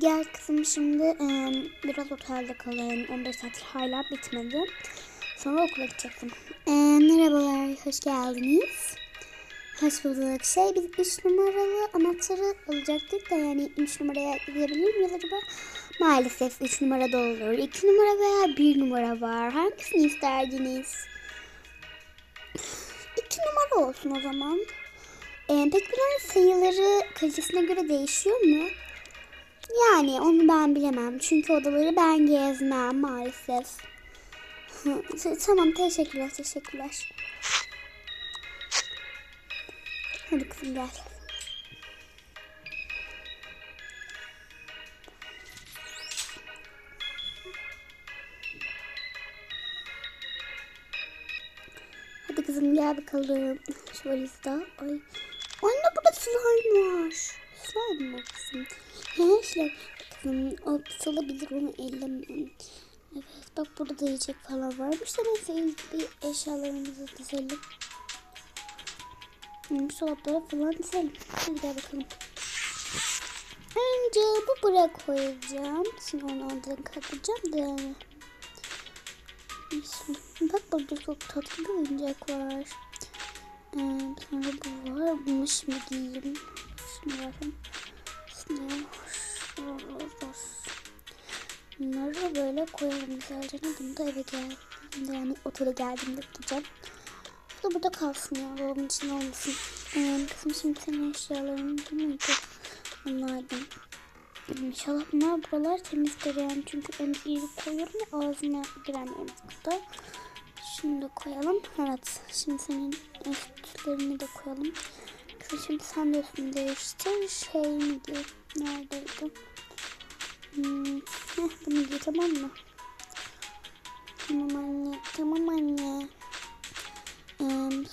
Gel kızım şimdi e, biraz otelde kalalım. 15 saat hala bitmedi. Sonra okula gideceksin. E, merhabalar, hoş geldiniz. Hoş bulduk. Şey biz 3 numaralı anahtarı alacaktık da yani 3 numaraya gidebilir miyiz acaba? Maalesef 3 numara da olur. 2 numara veya 1 numara var. Hangisini isterdiniz? 2 numara olsun o zaman. E, peki bunların sayıları kalitesine göre değişiyor mu? Yani onu ben bilemem. Çünkü odaları ben gezmem maalesef. Tamam teşekkürler teşekkürler. Hadi kızım gel. Hadi kızım gel bakalım. Şu valizde. Ay. Anne burada slime var. Slime mı kızım? Slime. Kızım o salabilir onu ellemem. Evet bak burada da yiyecek falan varmış da neyse bir eşyalarımızı dizelim. Hmm, Şu dolaplara falan dizelim. Hadi gel bakalım. Önce bu buraya koyacağım. Şimdi onu oradan kapatacağım da. Bak burada çok tatlı bir oyuncak var. Ee, sonra bu var. Bunu şimdi giyeyim. Şimdi bakın. Şimdi Bunları böyle koyalım güzelce. Bunu da eve geldiğimde yani otele geldiğimde gideceğim. Bu da burada kalsın ya. Dolabın içinde olmasın. Ee, kızım şimdi senin eşyaların değil miydi? Onlardan. İnşallah bunlar buralar temizdir yani. Çünkü emziği koyuyorum ya ağzına giren emzikte. Şunu da koyalım. Evet. Şimdi senin üstlerini de koyalım. Kızım şimdi sen de üstünü değiştir. Şey miydi? Neredeydi? Hmm. Heh, bunu giy tamam mı? Tamam anne. Tamam anne. Ee,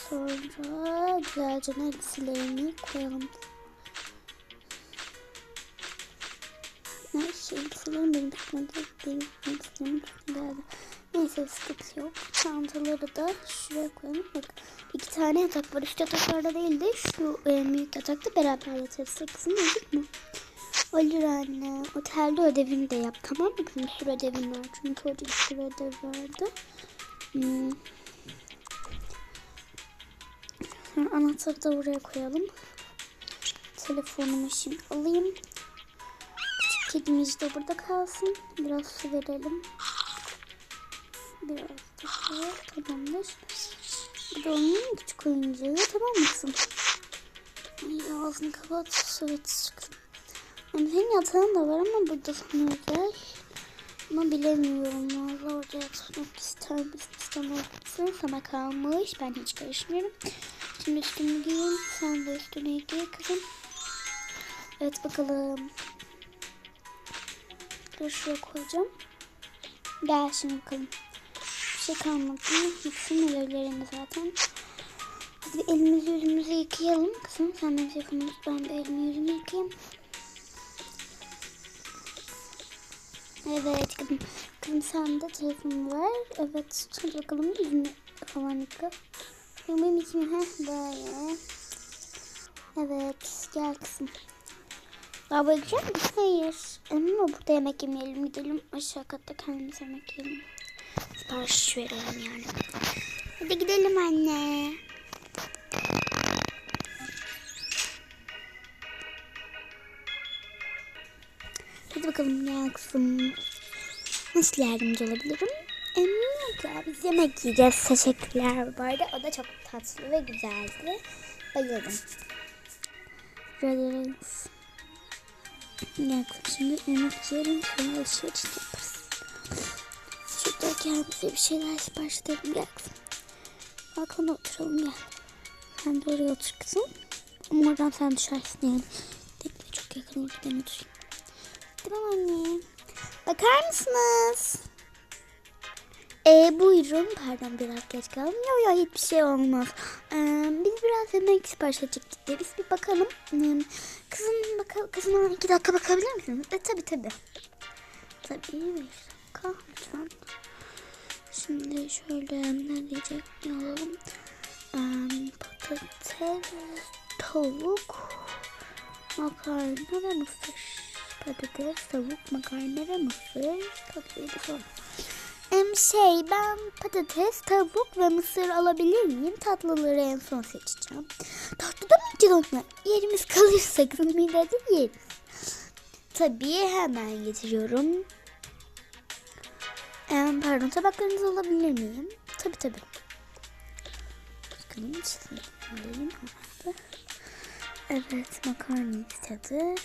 sonra güzelce elbiselerini koyalım. Her şey elbiselerim benim de benim üstüne geldi. Neyse sıkıntı yok. Çantaları da şuraya koyalım. Bak iki tane yatak var. Üst yataklarda değil de şu e, büyük yatakta beraber yatarız. Kızım olur mu? Olur anne. Otelde ödevini de yap tamam mı? Bir sürü ödevin var. Çünkü orada bir sürü ödev vardı. Hmm. Anahtarı da buraya koyalım. Telefonumu şimdi alayım. Küçük kedimiz de burada kalsın. Biraz su verelim. Biraz da su. Tamamdır. Bir de onun küçük oyuncağı. Tamam mısın? Ay, ağzını kapat. Evet çıktım. Yani senin yatağın da var ama burada sana. Ama bilemiyorum. Valla orada yatmak ister misin istemez misin? Sana kalmış. Ben hiç karışmıyorum. Şimdi üstümü giyeyim. Sen de üstüne giy kızım. Evet bakalım. Dur şuraya koyacağım. Gel şimdi bakalım. Bir şey kalmadı. Hepsinin ödevlerinde zaten. Hadi elimizi yüzümüzü yıkayalım. Kızım sen telefonumu tut. Ben bir elimi yüzümü yıkayayım. Evet kızım. Kızım sen de telefonu ver. Evet hadi bakalım yüzünü falan yıka. Benim için heh böyle. Evet gel kızım. Daha bakacak mısın? Hayır. Ama burada yemek yemeyelim. Gidelim aşağı katta kendimiz yemek yiyelim. Sipariş verelim yani. Hadi gidelim anne. Bakalım gel kızım. Nasıl yardımcı olabilirim? Eminim ya biz yemek yiyeceğiz. Teşekkürler bu arada. O da çok tatlı ve güzeldi. Bayıldım. Brothers. Gel şimdi yemek yiyelim. Sonra alışveriş yaparız. Şurada kendimize bir şeyler sipariş kızım. Balkona oturalım gel. Sen de oraya otur kızım. Oradan sen düşersin yani. Bekle çok yakın oldu ben oturayım. Tamam anne. Bakar mısınız? Ee, buyurun. Pardon biraz geç kaldım. Yok yok hiçbir şey olmaz. Ee, biz biraz yemek sipariş edecektik de biz bir bakalım. Ee, kızım bakalım. Kızıma iki dakika bakabilir misiniz? E, tabii tabii. Tabii bir dakika. Şimdi şöyle ne diyecek ne alalım? Ee, patates, tavuk, makarna ve mısır. Patates, tavuk, makarna ve mısır. Tatlıydı sonra. Em, şey ben patates, tavuk ve mısır alabilir miyim? Tatlıları en son seçeceğim. Tatlı da mı yiyeceğiz onlar? Yerimiz kalırsa kızım midede yeriz. Tabii hemen getiriyorum. Em, pardon tabaklarınızı alabilir miyim? Tabii tabii. İçinde alayım. Evet makarna istedi.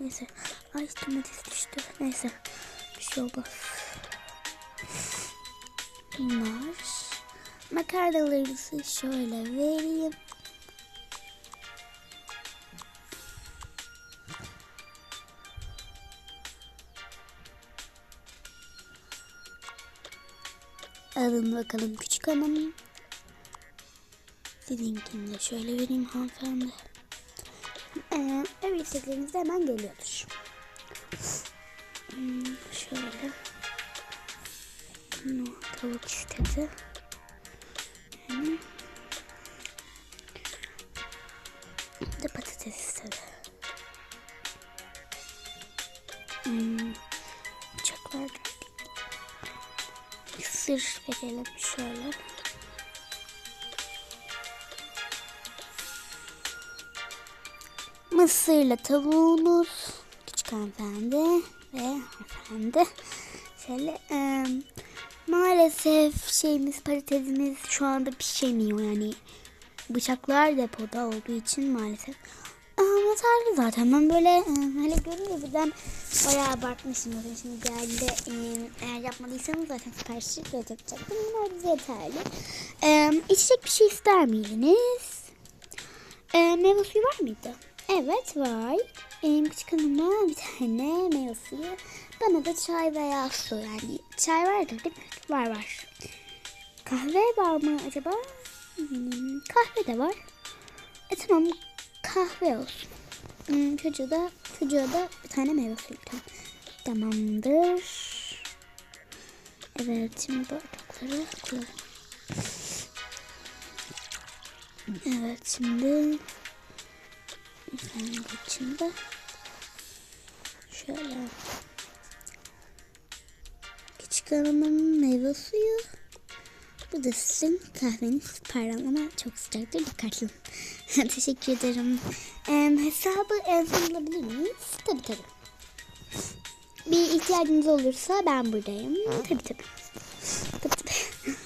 Neyse. Ay domates düştü. Neyse. Bir şey olmaz. Bunlar. Makarnalarınızı şöyle vereyim. Alın bakalım küçük hanım. Sizinkini de şöyle vereyim hanımefendi. Ee, ev istekleriniz de hemen geliyordur. Hmm, şöyle. Bunu tavuk istedi. Yani. Bir de patates istedi. Hmm, bıçaklar Mısır verelim şöyle. Mısırla tavuğumuz. Küçük hanımefendi ve hanımefendi. Şöyle e, maalesef şeyimiz patatesimiz şu anda pişemiyor yani. Bıçaklar depoda olduğu için maalesef. Ama yeterli zaten ben böyle e, hele görünce birden bayağı abartmışım. Zaten şimdi geldiğinde e, eğer yapmadıysanız zaten siparişi yapacaktım. Bunlar bize yeterli. E, içecek bir şey ister miydiniz? E, meyve suyu var mıydı? Evet var. Benim küçük hanıma bir tane meyve suyu. Bana da çay veya su yani. Çay vardır değil mi? Var var. Kahve var mı acaba? Hmm, kahve de var. E tamam kahve olsun. Hmm, çocuğa da çocuğa da bir tane meyve suyu. Tamam. Tamamdır. Evet şimdi bardakları koyalım. Evet şimdi Efendim içinde şöyle. Küçük hanımın meyve suyu. Bu da sizin kahveniz pardon ama çok sıcaktır dikkatli teşekkür ederim. Ee, hesabı en son alabilir miyiz? Tabi tabi bir ihtiyacınız olursa ben buradayım. Tabi tabi tabi tabi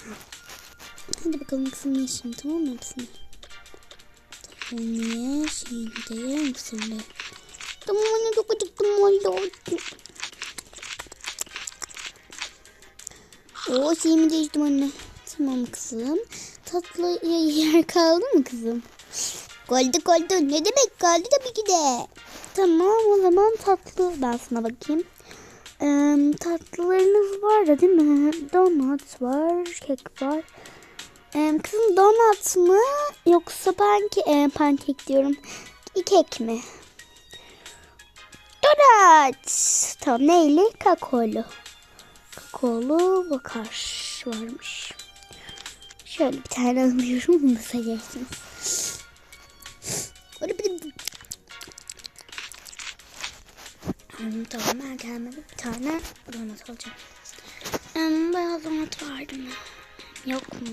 hadi bakalım ye şimdi tamam mı? Hepsini Niye şimdi yer misin? Tamam anne çok acıktım valla. Oo şeyimi değiştim anne. Tamam kızım. Tatlı yer kaldı mı kızım? Kaldı kaldı. Ne demek kaldı tabii ki de. Tamam o zaman tatlı ben sana bakayım. Ee, tatlılarınız var da değil mi? Donut var, kek var. Ee, kızım donut mı yoksa panke e, pankek diyorum. Kek mi? Donut. Tamam neyli? Kakaolu. Kakaolu bakar varmış. Şöyle bir tane alıyorum. Bunu sayarsınız. Hmm, tamam ben gelmedi. Bir tane donut alacağım. Hmm, beyaz donut vardı mı? Yok mu?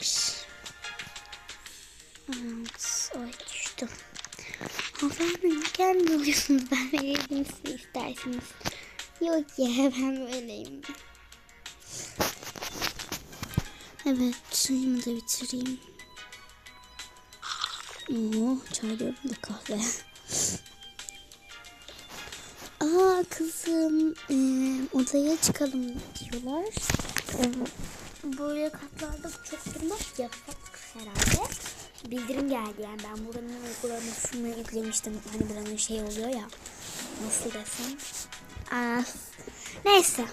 Varmış. Evet, ay düştüm. Hanımefendi kendi alıyorsunuz. Ben vereyim size isterseniz. Yok ya ben böyleyim. Evet çayımı da bitireyim. Oo, çay diyorum da kahve. Aa kızım e, odaya çıkalım diyorlar. E, böyle katlarda çok durmak yasak herhalde. Bildirim geldi yani ben buranın uygulamasını yüklemiştim. Hani buranın şey oluyor ya. Nasıl desem. Aa, neyse.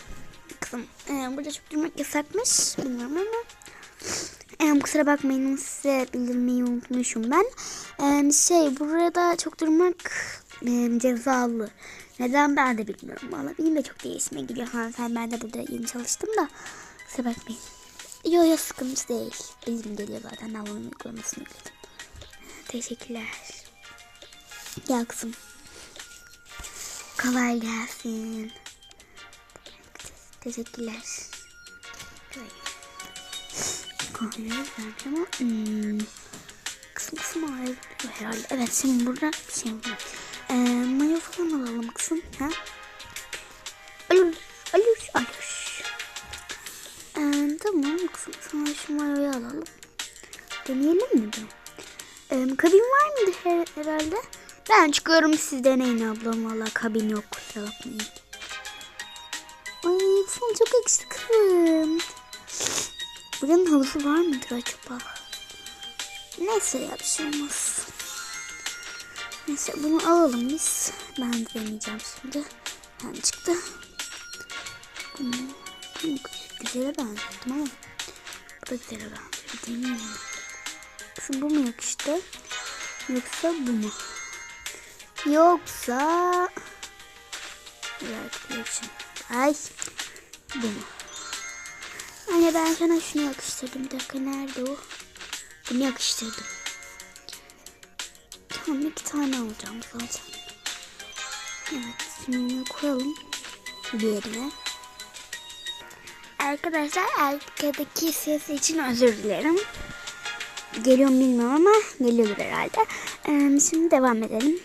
Kızım e, burada çok durmak yasakmış. Bilmiyorum ama. E, kusura bakmayın size bildirmeyi unutmuşum ben. E, şey burada çok durmak e, cezalı. Neden ben de bilmiyorum. Valla benim de çok değişime gidiyor hanımefendi. Ben de burada yeni çalıştım da. Kusura bakmayın. Yo yo sıkıntı değil. Bizim geliyor zaten. Ben bunun uygulamasını yükledim. Teşekkürler. Gel kızım. Kolay gelsin. Teşekkürler. Kahveyi vermiş ama hmm, ayrılıyor herhalde. Evet şimdi burada bir şey var. Ee, mayo falan alalım kızım. Ha? Alır, alır, alır. Ee, tamam kızım sana şu mayoyu alalım. Deneyelim mi bunu? Ee, kabin var mıydı her, herhalde? Ben çıkıyorum siz deneyin ablam. Valla kabin yok kusura bakmayın. Ay sen çok eksiksin. Buranın havuzu var mıdır acaba? Neyse ya bir şey olmaz. Neyse bunu alalım biz. Ben deneyeceğim şimdi. Ben çıktı. Bunu, bunu güzele benzettim ama bu da güzele benziyor. Deneyeyim. Kızım bu mu yakıştı? Yoksa bu mu? Yoksa... İçin. Ay. Bu mu? Anne ben sana şunu yakıştırdım. Bir dakika nerede o? Bunu yakıştırdım. Tamam iki tane alacağım zaten. Evet şimdi koyalım bir yerine. Arkadaşlar arkadaki ses için özür dilerim. Geliyor mu bilmiyorum ama geliyordur herhalde. Ee, şimdi devam edelim.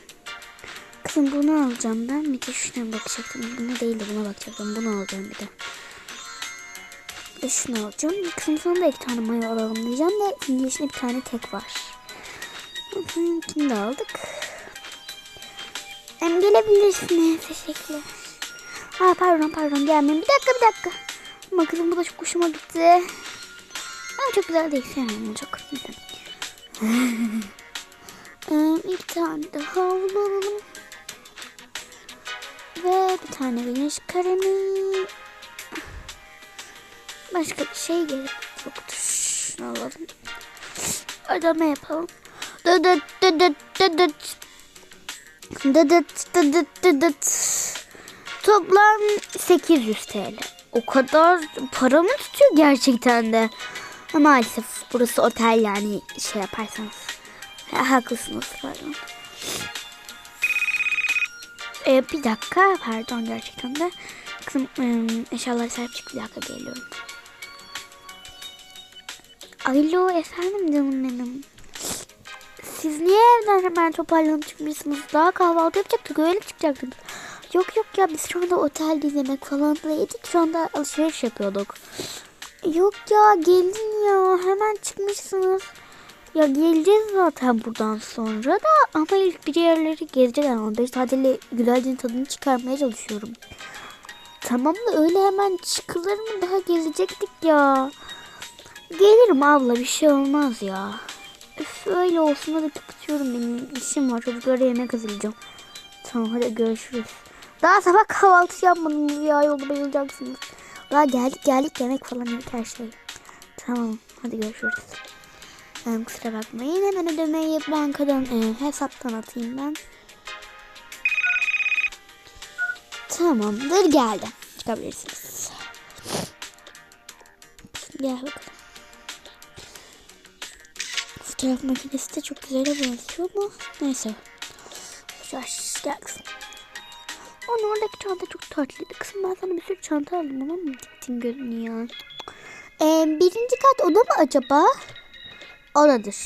Kızım bunu alacağım ben. Bir de şuna bakacaktım. Buna değil de buna bakacaktım. Bunu alacağım bir de. Bir de şunu alacağım. Kızım sonra da iki tane mayo alalım diyeceğim de işte bir tane tek var. Bunu de aldık. Hem gelebilirsiniz. Teşekkürler. Aa, pardon pardon gelmeyin. Bir dakika bir dakika. Ama kızım bu da çok hoşuma gitti. Ama çok güzel değil. Sevmiyorum çok. ee, iki tane daha alalım. Ve bir tane güneş kalemi. Başka bir şey gerek yoktur. Alalım. Ödeme yapalım. Dıdıt. Toplam 800 TL. O kadar para mı tutuyor gerçekten de? Maalesef burası otel yani şey yaparsanız. Ha, haklısınız pardon. Ee, bir dakika pardon gerçekten de. Kızım ıı, sahip çık bir dakika geliyorum. Alo efendim canım benim. Siz niye evden hemen toparlanıp çıkmışsınız? Daha kahvaltı yapacaktık öyle çıkacaktınız. Yok yok ya biz şu anda otelde yemek falan da yedik. Şu anda alışveriş yapıyorduk. Yok ya gelin ya hemen çıkmışsınız. Ya geleceğiz zaten buradan sonra da ama ilk bir yerleri gezeceğiz ama beş tatili güzelce tadını çıkarmaya çalışıyorum. Tamam da öyle hemen çıkılır mı daha gezecektik ya. Gelirim abla bir şey olmaz ya. Üf öyle olsun hadi kapatıyorum benim işim var çocuklara yemek hazırlayacağım. Tamam hadi görüşürüz. Daha sabah kahvaltı yapmadım ya yolda bayılacaksınız. Daha geldik geldik yemek falan yedik her şey. Tamam hadi görüşürüz. Yani kusura bakmayın hemen ödemeyi bankadan e, hesaptan atayım ben. Tamamdır geldi. Çıkabilirsiniz. Gel bakalım. Fotoğraf makinesi de çok güzel benziyor ama neyse. Şaş gel kızım. Onun oradaki çanta çok tatlıydı. Kızım ben sana bir sürü çanta aldım ama mı gittin gözünü ya? Ee, birinci kat oda mı acaba? Oradır.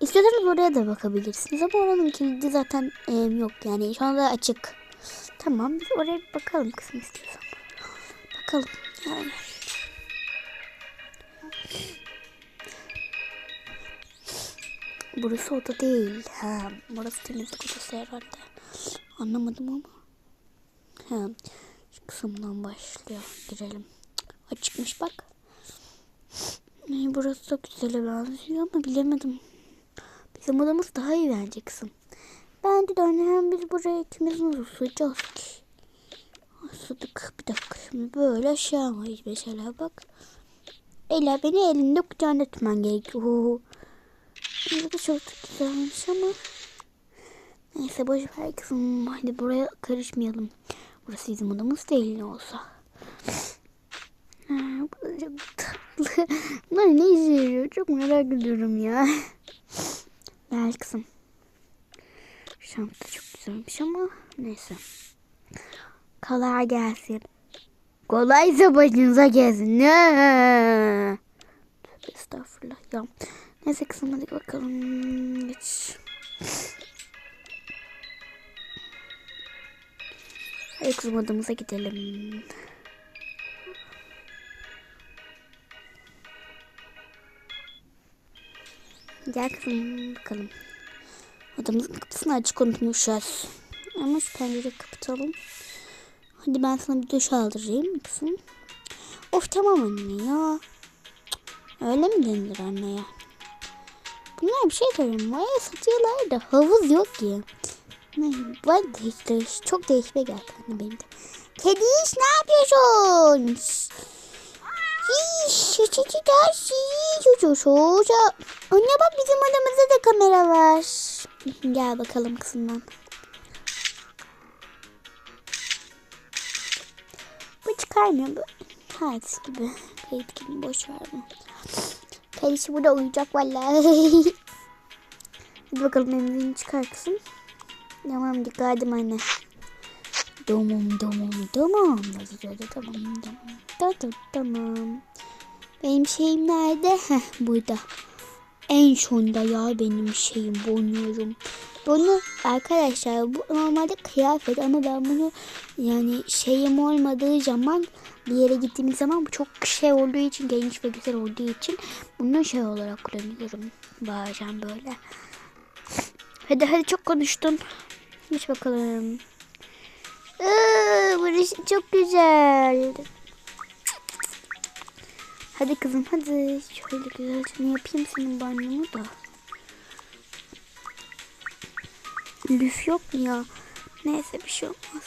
İstiyorsanız oraya da bakabilirsiniz ama oranın kilidi zaten e, yok yani şu anda açık. Tamam biz oraya bir bakalım kızım istiyorsan. Bakalım yani. Burası oda değil. Ha, burası temizlik odası herhalde. Anlamadım ama. Ha, şu kısımdan başlıyor. Girelim. Açıkmış bak. Burası da güzele benziyor ama bilemedim. Bizim odamız daha iyi bence kızım. Bence de hem biz buraya ikimiz nasıl sığacağız ki? Asıdık bir dakika şimdi böyle aşağı mıyız mesela bak. Ela beni elinde kucağında tutman gerekiyor. Bu da çok güzelmiş ama. Neyse boş ver kızım. Hadi buraya karışmayalım. Burası bizim odamız değil ne olsa. Ha, bu çok tatlı. Bunlar ne işe yarıyor? Çok merak ediyorum ya. Gel kızım. Şanta çok güzelmiş ama neyse. Kolay gelsin. Kolaysa başınıza gelsin. Ne? Estağfurullah ya. Neyse kızım hadi bakalım. Geç. Hadi kızım odamıza gidelim. Gel kızım bakalım. Odamızın kapısını açık unutmuşuz. Ama şu pencereyi kapatalım. Hadi ben sana bir duş aldırayım kızım. Of tamam anne ya. Öyle mi denilir anneye? Bunlar bir şey söyleyeyim. Buraya satıyorlar da havuz yok ki. Var değiş, değiş, çok değişme geldi anne benim de. Kedi iş ne yapıyorsun? Çiçeği taş, çocuğu Anne bak bizim odamızda da kamera var. Gel bakalım kızımdan. Bu çıkarmıyor bu. Kayıt gibi. Kayıt gibi boş ver bunu. Kayışı burada uyuyacak vallahi. Hadi bakalım elini çıkar kızım. Tamam dikkat edin anne. Tamam. Hadi tamam tamam. Tamam tamam. Benim şeyim nerede? Heh burada. En sonda ya benim şeyim bonuyorum. Bunu arkadaşlar bu normalde kıyafet ama ben bunu yani şeyim olmadığı zaman bir yere gittiğimiz zaman bu çok şey olduğu için geniş ve güzel olduğu için bunu şey olarak kullanıyorum. Bazen böyle. Hadi hadi çok konuştun. Geç bakalım. Burası çok güzel. Hadi kızım hadi. Şöyle güzelce yapayım senin banyonu da. Lüf yok mu ya? Neyse bir şey olmaz.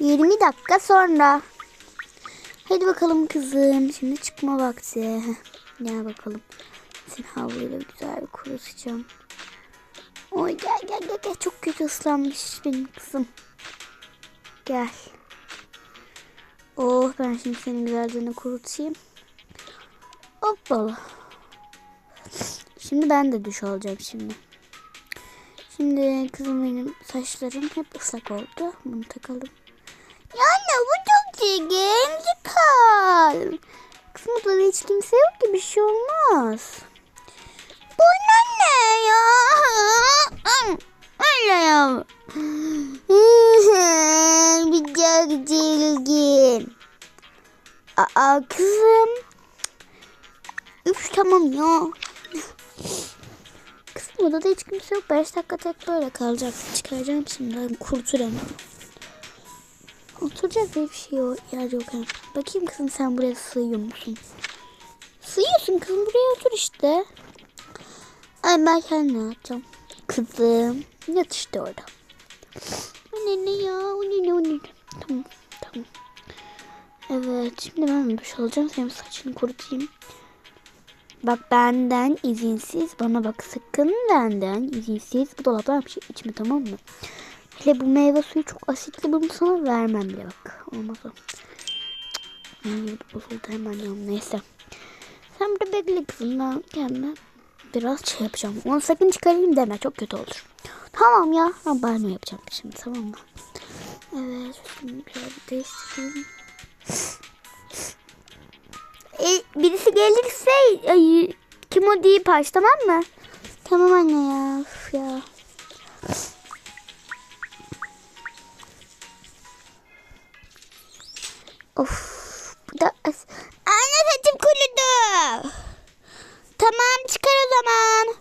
Yirmi dakika sonra. Hadi bakalım kızım. Şimdi çıkma vakti. Gel bakalım. Seni havluyla güzel bir kurutacağım. Oy gel gel gel gel. Çok kötü ıslanmış benim kızım. Gel. Oh ben şimdi seni güzelce kurutayım. Hoppala. Şimdi ben de duş alacağım şimdi. Şimdi kızım benim saçlarım hep ıslak oldu. Bunu takalım. Ya anne bu çok çirkin. Çıkar. Kızım burada hiç kimse yok ki bir şey olmaz. Bu ne ya? Öyle ya. bir çok çirkin. Aa kızım. Üf tamam ya. Kızım odada hiç kimse yok. 5 dakika tek böyle kalacak. Çıkaracağım şimdi. Kurtulamam. Oturacak bir şey yok. Yer yok. Bakayım kızım sen buraya sığıyor musun? Sığıyorsun kızım buraya otur işte. Ay ben kendim yatacağım. Kızım yat işte orada. Anne ne ya? O ne ne o ne? Tamam tamam. Evet şimdi ben duş alacağım. Senin saçını kurutayım. Bak benden izinsiz bana bak sakın benden izinsiz bu dolaptan bir şey içme tamam mı? Hele bu meyve suyu çok asitli bunu sana vermem bile bak. Olmaz o. Bozuldu hemen ya neyse. Sen burada bekle kızım ben kendime biraz şey yapacağım. Onu sakın çıkarayım deme çok kötü olur. Tamam ya ben banyo yapacağım şimdi tamam mı? Evet şimdi biraz değiştireyim. E, birisi gelirse ay, kim o deyip aç tamam mı? Tamam anne ya. Üf ya. Of. Bu da as- Anne saçım kurudu. Tamam çıkar o zaman.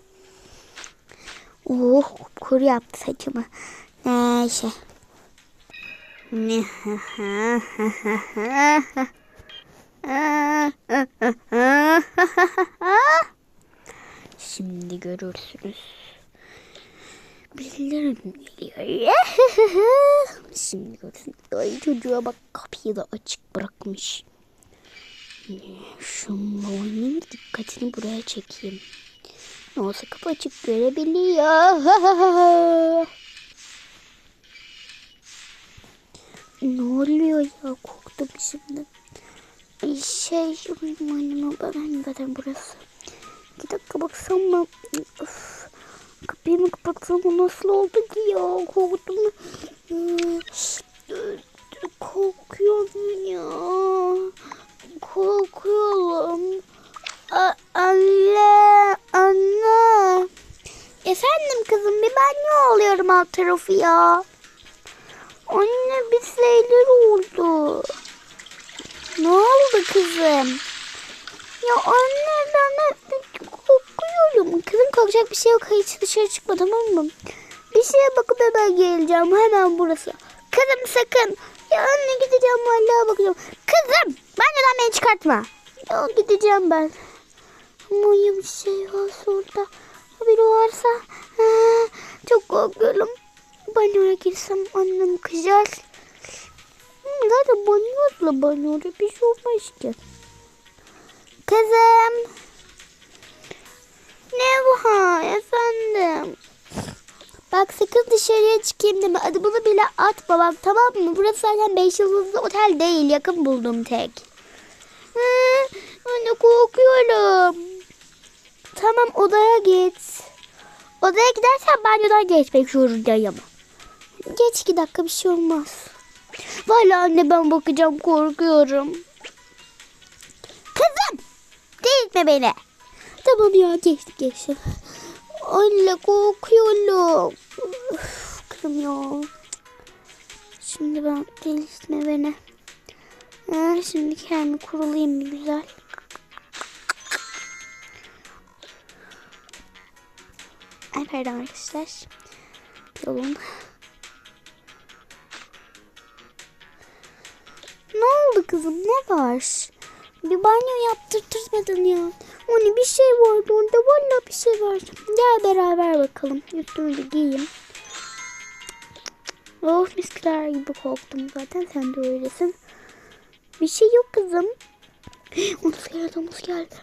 Oh kuru yaptı saçımı. Neyse. Şimdi görürsünüz. Birileri geliyor. Şimdi görürsünüz. Ay çocuğa bak kapıyı da açık bırakmış. Şu babanın dikkatini buraya çekeyim. Ne olsa kapı açık görebiliyor. ne oluyor ya korktum şimdi. Şey, annem ben zaten burası. Bir dakika baksam mı? Of. Kapıyı mı kapatsam o nasıl oldu ki ya? Korktum. Korkuyorum ya. Korkuyorum. A- anne, anne. Efendim kızım bir ben ne oluyorum alt tarafı ya? Anne bir şeyler oldu. Ne oldu kızım? Ya anne ben korkuyorum. Kızım korkacak bir şey yok. Hiç dışarı çıkma tamam mı? Bir şeye bakıp hemen geleceğim. Hemen burası. Kızım sakın. Ya anne gideceğim vallahi bakacağım. Kızım banyodan beni çıkartma. Ya gideceğim ben. Ama ya bir şey varsa orada. Biri varsa. Ha, çok korkuyorum. Banyoya girsem annem kızar. Zaten banyoyla banyoda bir şey olmaz ki. Kızım. Ne ha efendim? Bak sakın dışarıya çıkayım deme. Adı bunu bile atma bak tamam mı? Burası zaten 5 yıldızlı otel değil. Yakın buldum tek. Hı, anne korkuyorum. Tamam odaya git. Odaya gidersen banyodan geçmek zorundayım. Geç iki dakika bir şey olmaz. Vallahi anne ben bakacağım korkuyorum. Kızım! Delirtme beni. Tamam ya geçti geçti. Anne korkuyorum. Kızım ya. Şimdi ben delirtme beni. Ha, şimdi kendimi kurulayım bir güzel. Ay pardon arkadaşlar. Yolun. Kızım ne var? Bir banyo yaptırtmadın ya. Hani bir şey vardı orada valla bir şey var. Gel beraber bakalım. Üstümü de giyeyim. Oh miskler gibi korktum zaten sen de öylesin. Bir şey yok kızım. Omuz geldi omuz geldi.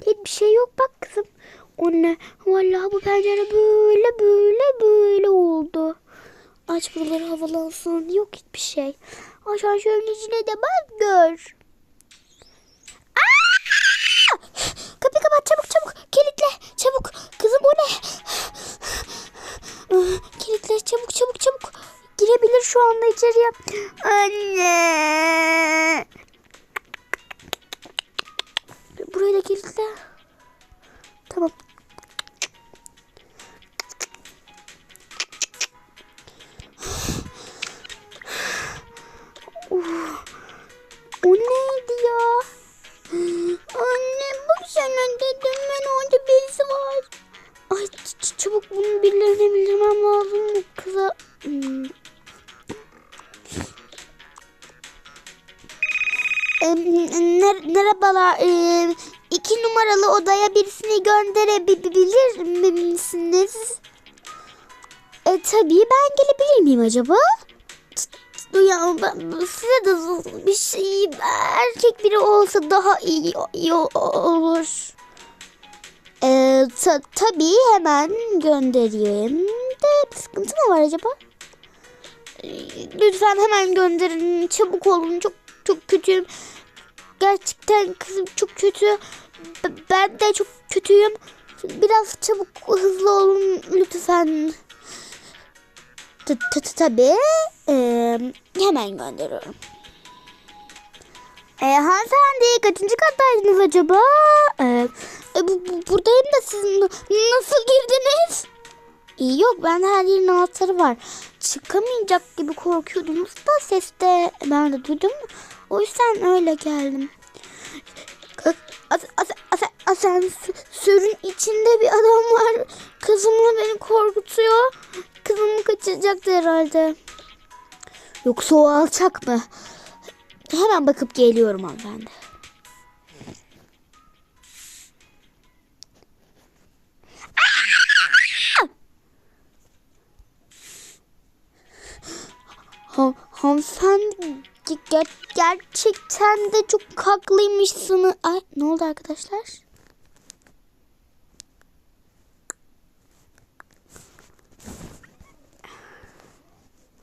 Hiçbir şey yok bak. Anne vallahi bu pencere böyle böyle böyle oldu. Aç buraları havalansın. Yok hiçbir şey. Şöyle içine de bak gör. Aa! Kapıyı kapat çabuk çabuk. Kilitle çabuk. Kızım o ne? Kilitle çabuk çabuk çabuk. Girebilir şu anda içeriye. Anne. Tabii ben gelebilir miyim acaba? Ya ben size de bir şey erkek biri olsa daha iyi, iyi olur. E, ta, tabii hemen göndereyim. De bir sıkıntı mı var acaba? E, Lütfen hemen gönderin. Çabuk olun. Çok çok kötüyüm. Gerçekten kızım çok kötü. Ben de çok kötüyüm. Biraz çabuk hızlı olun lütfen. Tabii. Ee, hemen gönderiyorum. Ee, hanımefendi kaçıncı kattaydınız acaba? Ee, e, bu, bu- buradayım da siz nasıl girdiniz? İyi yok ben her yerin anahtarı var. Çıkamayacak gibi korkuyordunuz da seste ben de duydum. O yüzden öyle geldim. As, as, as, asansörün içinde bir adam var. Kızımla beni korkutuyor. Kızımı kaçıracaktı herhalde. Yoksa o alçak mı? Hemen bakıp geliyorum hanımefendi. Ha, hanımefendi ger- gerçekten de çok haklıymışsınız. Ay ne oldu arkadaşlar?